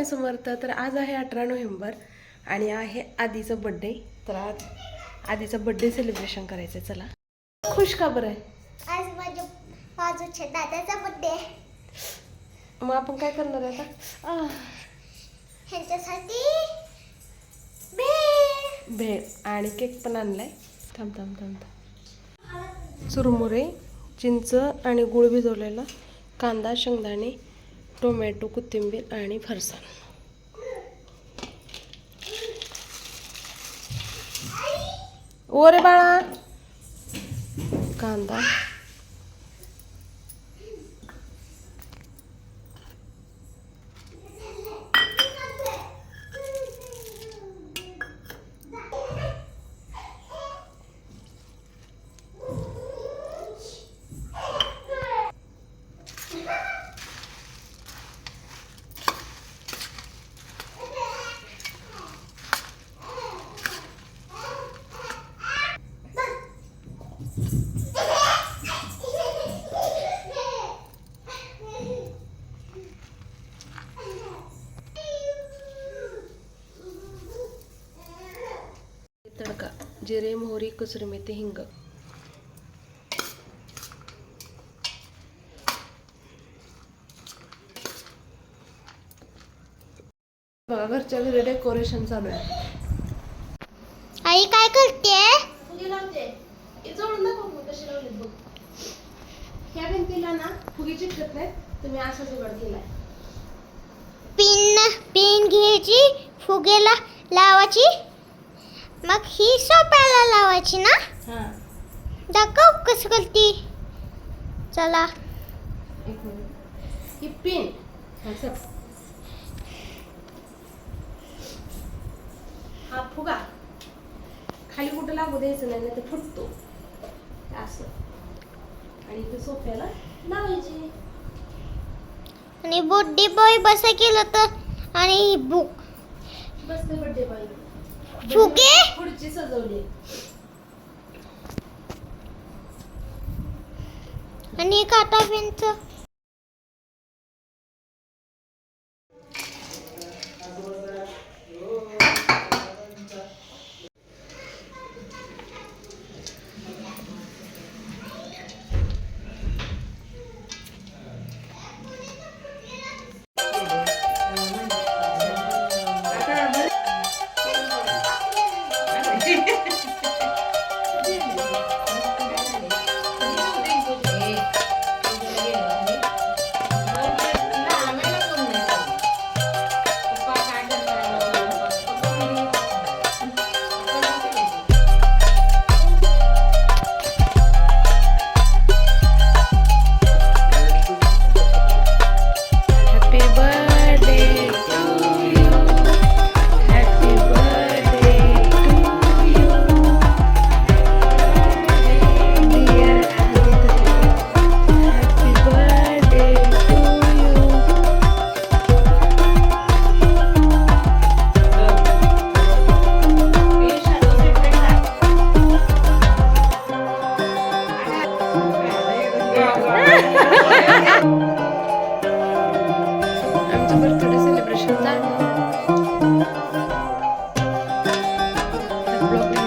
मी समर्थ तर आज आहे अठरा नोव्हेंबर आणि आहे आधीचं बड्डे तर आज आधीचा बड्डे सेलिब्रेशन करायचं आहे. चला. खुश का बरं आहे? आज माझ्या बाजूच्या दादाचा बर्थडे मग आपण काय करणार आहे आता? ह्यांच्यासाठी भेळ भेळ आणि केक पण आणलाय. थांब थांब थांब थांब. चुरमुरे चिंच आणि गुळ भिजवलेला कांदा शेंगदाणे टोमॅटो कोथिंबीर आणि फरसाण. ओ रे बाळा. कांदा. जिरे मोहरी कसुरी मेथी हिंग. बघा घरच्या घरी डेकोरेशन चालू आहे. आई काय करते फुगे लावते. हे जवळून दाखव मग कशी लावलीत बघ. ह्या भिंतीला ना फुगे चिटकत नाहीत तुम्ही असा जुगाड केलाय. पिन पिन घ्यायची फुगेला लावायची. मग ही सोप्याला लावायची ना? हा. दाखव कसं करते. चला. एक मिनिट. ही पिन. हा हा फुगा. खाली कुठं लागू द्यायचं नाही तर फुटतो. असं. आणि ते सोफ्याला लावायचे. आणि बर्थडे बॉय बसा केलं तर. आणि बुक बस ते बड्डे बाई फुगे? पुढची सजवली आणि काटा पेनचं broken.